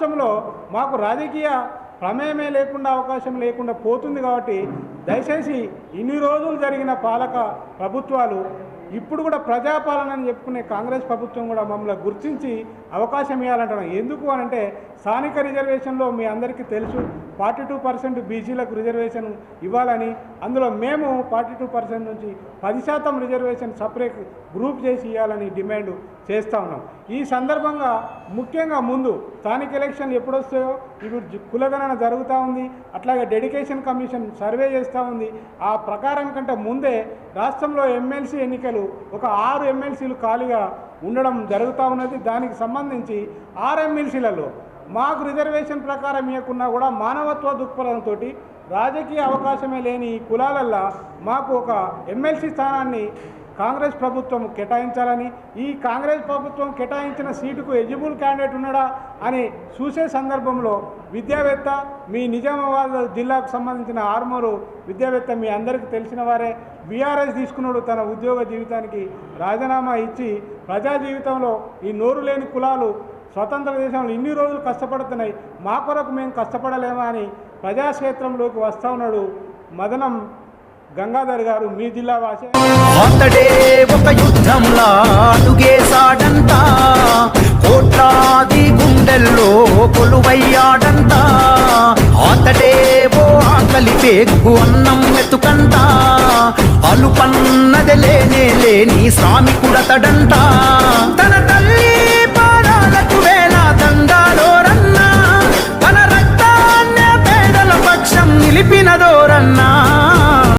రాష్ట్రంలో మాకు రాజకీయ ప్రమేయమే లేకుండా అవకాశం లేకుండా పోతుంది కాబట్టి దయచేసి ఇన్ని రోజులు జరిగిన పాలక ప్రభుత్వాలు ఇప్పుడు కూడా ప్రజాపాలన అని చెప్పుకునే కాంగ్రెస్ ప్రభుత్వం కూడా మమ్మల్ని గుర్తించి అవకాశం ఇవ్వాలంటున్నాం ఎందుకు అని అంటే స్థానిక రిజర్వేషన్లో మీ అందరికీ తెలుసు ఫార్టీ టూ పర్సెంట్ బీసీలకు రిజర్వేషన్ ఇవ్వాలని. అందులో మేము ఫార్టీ టూ పర్సెంట్ నుంచి పది శాతం రిజర్వేషన్ సపరేట్ గ్రూప్ చేసి ఇవ్వాలని డిమాండ్ చేస్తూ ఉన్నాం. ఈ సందర్భంగా ముఖ్యంగా ముందు స్థానిక ఎలక్షన్ ఎప్పుడు వస్తాయో ఇప్పుడు కులగణన జరుగుతూ ఉంది అట్లాగే డెడికేషన్ కమిషన్ సర్వే చేస్తూ ఉంది. ఆ ప్రకారం కంటే ముందే రాష్ట్రంలో ఎమ్మెల్సీ ఎన్నికలు ఒక ఆరు ఎమ్మెల్సీలు ఖాళీగా ఉండడం జరుగుతూ ఉన్నది. దానికి సంబంధించి ఆరు ఎమ్మెల్సీలలో మాకు రిజర్వేషన్ ప్రకారం ఇవ్వకున్నా కూడా మానవత్వ దృక్పథంతో రాజకీయ అవకాశమే లేని ఈ కులాలల్లో మాకు ఒక ఎమ్మెల్సీ స్థానాన్ని కాంగ్రెస్ ప్రభుత్వం కేటాయించాలని ఈ కాంగ్రెస్ ప్రభుత్వం కేటాయించిన సీటుకు ఎలిజిబుల్ క్యాండిడేట్ ఉన్నాడా అని చూసే సందర్భంలో విద్యావేత్త మీ నిజామాబాద్ జిల్లాకు సంబంధించిన ఆర్మూరు విద్యావేత్త మీ అందరికీ తెలిసిన వారే. బీఆర్ఎస్ తీసుకున్నాడు తన ఉద్యోగ జీవితానికి రాజీనామా ఇచ్చి ప్రజా జీవితంలో ఈ నోరు లేని కులాలు స్వతంత్ర దేశంలో ఇన్ని రోజులు కష్టపడుతున్నాయి మా కొరకు మేము కష్టపడలేమా అని ప్రజాక్షేత్రంలోకి వస్తూ ఉన్నాడు మదనం గంగాధర్ గారు మీ జిల్లా వాసే. అంతటే ఒక యుద్ధంలా కోట్లాది గుండెల్లో కొలువయ్యాడంతా. అతడే ఓ ఆకలి పేగు అన్నం వెతుకంట అలుపన్నది లేనే లేని శ్రామికుడతడంట తన తల్లి పాదాలకు వేల దండాలో రన్నా. తన రక్తాన్నే పేదల పక్షం నిలిపినదోరన్నా